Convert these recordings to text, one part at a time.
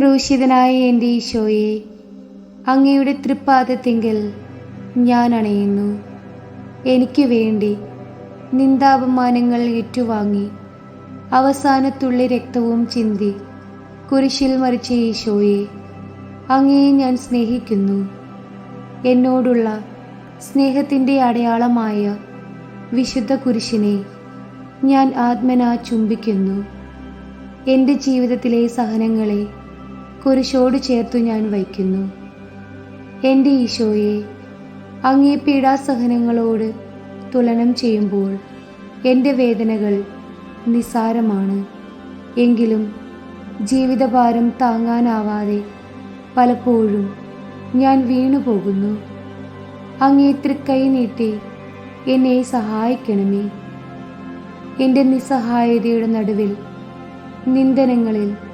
ക്രൂശിതനായ എന്റെ ഈശോയെ അങ്ങയുടെ തൃപ്പാദത്തെങ്കിൽ ഞാൻ അണയുന്നു. എനിക്ക് വേണ്ടി നിന്ദാപമാനങ്ങൾ ഏറ്റുവാങ്ങി അവസാനത്തുള്ളി രക്തവും ചിന്തി കുരിശിൽ മറിച്ച ഈശോയെ അങ്ങയെ ഞാൻ സ്നേഹിക്കുന്നു. എന്നോടുള്ള സ്നേഹത്തിന്റെ അടയാളമായ വിശുദ്ധ കുരിശിനെ ഞാൻ ആത്മനാ ചുംബിക്കുന്നു. എന്റെ ജീവിതത്തിലെ സഹനങ്ങളെ കുരിശോട് ചേർത്തു ഞാൻ വയ്ക്കുന്നു. എന്റെ ഈശോയെ അങ്ങേ പീഡാസഹനങ്ങളോട് തുലനം ചെയ്യുമ്പോൾ എന്റെ വേദനകൾ നിസ്സാരമാണ്. എങ്കിലും ജീവിതഭാരം താങ്ങാനാവാതെ പലപ്പോഴും ഞാൻ വീണുപോകുന്നു. അങ്ങേ തൃക്കൈ നീട്ടി എന്നെ സഹായിക്കണമേ. എന്റെ നിസ്സഹായതയുടെ നടുവിൽ നിന്ദനങ്ങളിൽ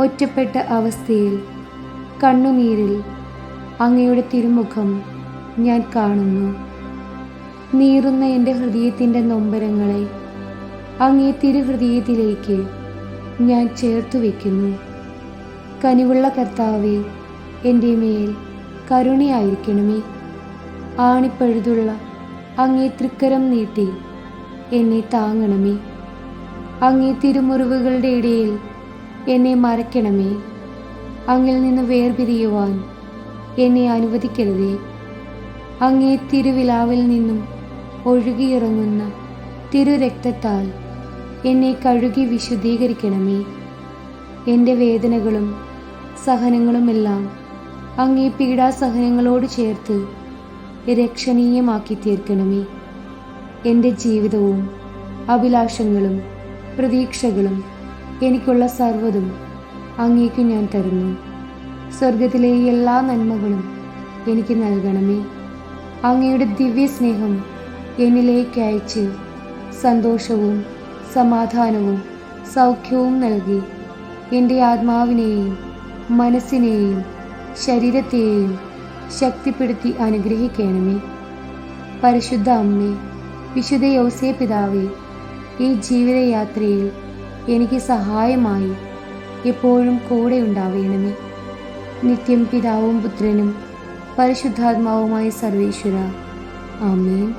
ഒറ്റപ്പെട്ട അവസ്ഥയിൽ കണ്ണുനീരിൽ അങ്ങയുടെ തിരുമുഖം ഞാൻ കാണുന്നു. നീറുന്ന എന്റെ ഹൃദയത്തിന്റെ നൊമ്പരങ്ങളെ അങ്ങേ തിരുഹൃദയത്തിലേക്ക് ഞാൻ ചേർത്തു വയ്ക്കുന്നു. കനിവുള്ള കർത്താവെ എന്റെ മേൽ കരുണയായിരിക്കണമേ. ആണിപ്പഴുതുള്ള അങ്ങേ തൃക്കരം നീട്ടി എന്നെ താങ്ങണമേ. അങ്ങേ തിരുമുറിവുകളുടെ ഇടയിൽ എന്നെ മറക്കണമേ. അങ്ങിൽ നിന്ന് വേർപിരിയുവാൻ എന്നെ അനുവദിക്കരുതേ. അങ്ങേ തിരുവിലാവിൽ നിന്നും ഒഴുകിയിറങ്ങുന്ന തിരുരക്തത്താൽ എന്നെ കഴുകി വിശുദ്ധീകരിക്കണമേ. എന്റെ വേദനകളും സഹനങ്ങളുമെല്ലാം അങ്ങേ പീഡാസഹനങ്ങളോട് ചേർത്ത് രക്ഷണീയമാക്കി തീർക്കണമേ എന്റെ ജീവിതവും അഭിലാഷങ്ങളും പ്രതീക്ഷകളും എനിക്കുള്ള സർവതും അങ്ങേക്ക് ഞാൻ തരുന്നു. സ്വർഗത്തിലെ എല്ലാ നന്മകളും എനിക്ക് നൽകണമേ. അങ്ങയുടെ ദിവ്യ സ്നേഹം എന്നിലേക്ക് അയച്ച് സന്തോഷവും സമാധാനവും സൗഖ്യവും നൽകി എന്റെ ആത്മാവിനെയും മനസ്സിനെയും ശരീരത്തെയും ശക്തിപ്പെടുത്തി അനുഗ്രഹിക്കണമേ. പരിശുദ്ധ അമ്മേ വിശുദ്ധ യോസേ പിതാവേ ഈ ജീവിതയാത്രയിൽ എനിക്ക് സഹായമായി. എപ്പോഴും കൂടെ ഉണ്ടാവേണമേ. നിത്യം പിതാവും പുത്രനും പരിശുദ്ധാത്മാവുമായ സർവേശ്വര. ആമേൻ.